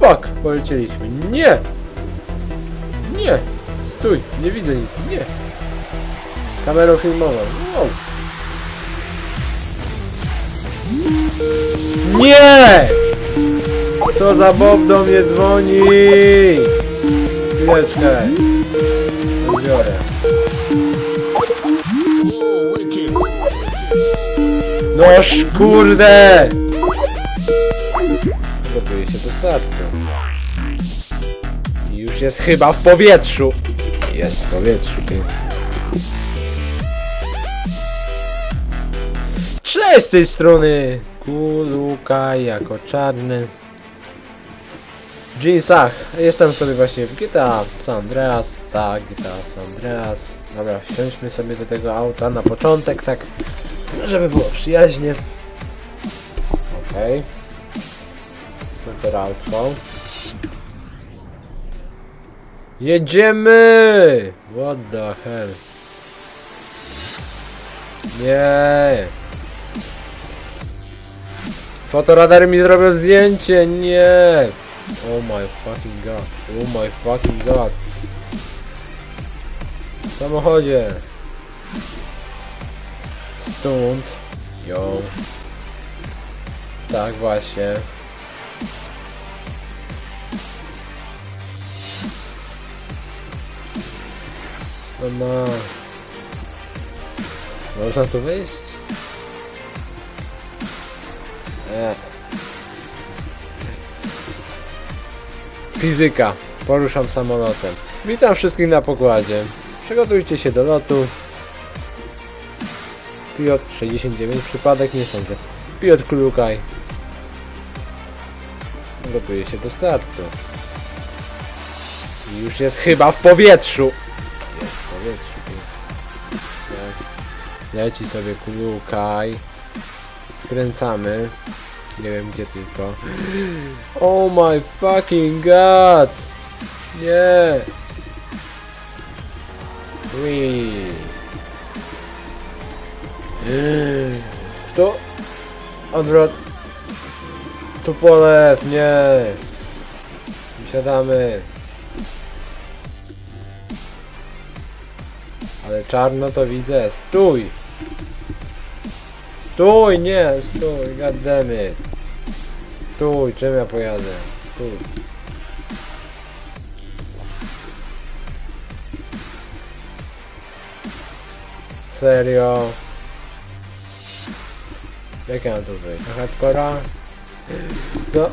Fuck, polecieliśmy. Nie! Nie! Stój, nie widzę nic. Nie! Kamerą filmową. Wow. Nie! Co za Bob do mnie dzwoni? Chwileczkę. Odbiorę. Noż kurde! Gotuję się do startu. I już jest chyba w powietrzu. Jest w powietrzu. pięknie. Cześć z tej strony! Kuluka jako czarny. W jeansach. Jestem sobie właśnie w GTA San Andreas. Tak, GTA San Andreas. Dobra, wsiądźmy sobie do tego auta na początek, tak żeby było przyjaźnie. Okej. Super. Jedziemy! What the hell? Nie. Fotoradar mi zrobił zdjęcie, nie. Oh my fucking god. Oh my fucking god. W samochodzie. Stąd. Ją. Tak właśnie. No ma. Można tu wyjść? Fizyka. Poruszam samolotem. Witam wszystkich na pokładzie. Przygotujcie się do lotu. Piotr 69, przypadek nie sądzę. Piotr Klukaj. Gotuje się do startu. I już jest chyba w powietrzu. Powietrzu. Tak. Leci sobie Klukaj. Skręcamy. Nie wiem gdzie tylko. Oh my fucking god! Nie! Whee. To odwrot. Tu polew, nie. Wsiadamy. Ale czarno to widzę. Stój! Stój, nie, stój, goddammit. Stój, czym ja pojadę? Stój. Serio? Jak ja mam tu wyjść? Na hardcora? No,